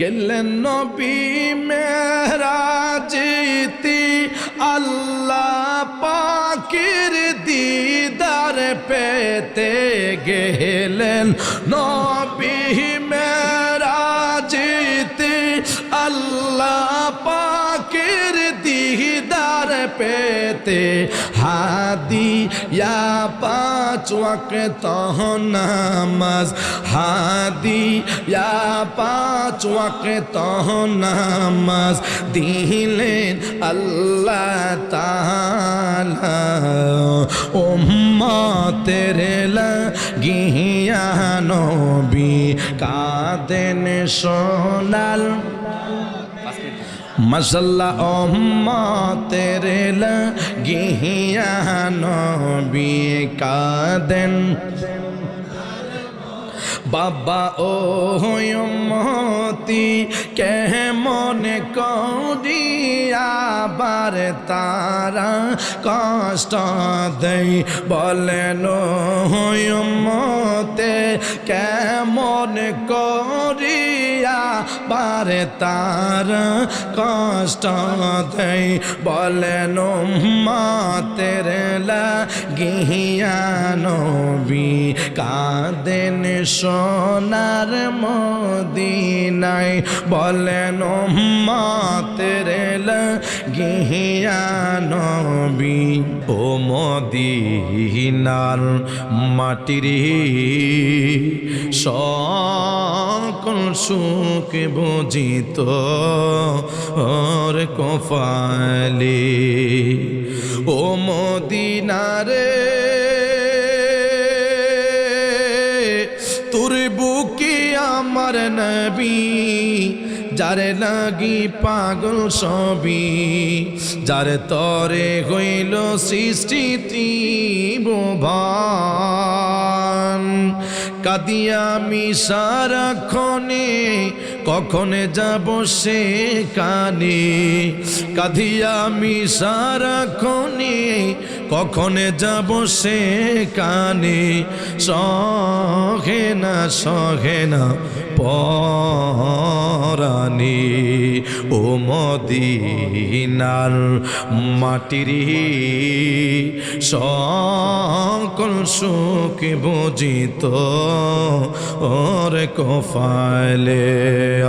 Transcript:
গেলেন নবী মেরাজিতি আল্লাহ পাকির দিদার পেতে গেলেন নবী আল্লাহ পাকির দিদার পেতে হাদি ইয়া পাঁচ ওয়াক্ত নামাজ হাদি ইয়া পাঁচ ওয়াক্ত নামাজ দিলেন আল্লাহ তাআলা। উম্মতের লাগিয়া নবী কাদেন সোনাল মশাল্লা ওম্মতের লাগিয়া নবী কাদেন বাবা ও মতি কেমন করিয়াবার তারা কষ্ট দেই। বলেন মতে কেমন করিয়া বারে তারা কষ্ট দেই? বলেন মাতের লাগিয়া নবী কাদেন সোনার মদিনায়। বলেন মাতের লাগিয়া নবী ও মদিনার মাটির সকল সুখ বুঝিত কফালে ও মদিনারে আমার নবী যারে লাগি পাগল সবি যার তরে হইল সৃষ্টি ত্রিভুবন কাদিয়া আমি সারাক্ষণে, কখনে যাব সে কানে। কাদিয়া আমি সারাক্ষণে, কখনে যাব সে কানে। সহে না সহে না পরানি ও মদিনার মাটির সকল সুখ বুঝিত ওর কফালে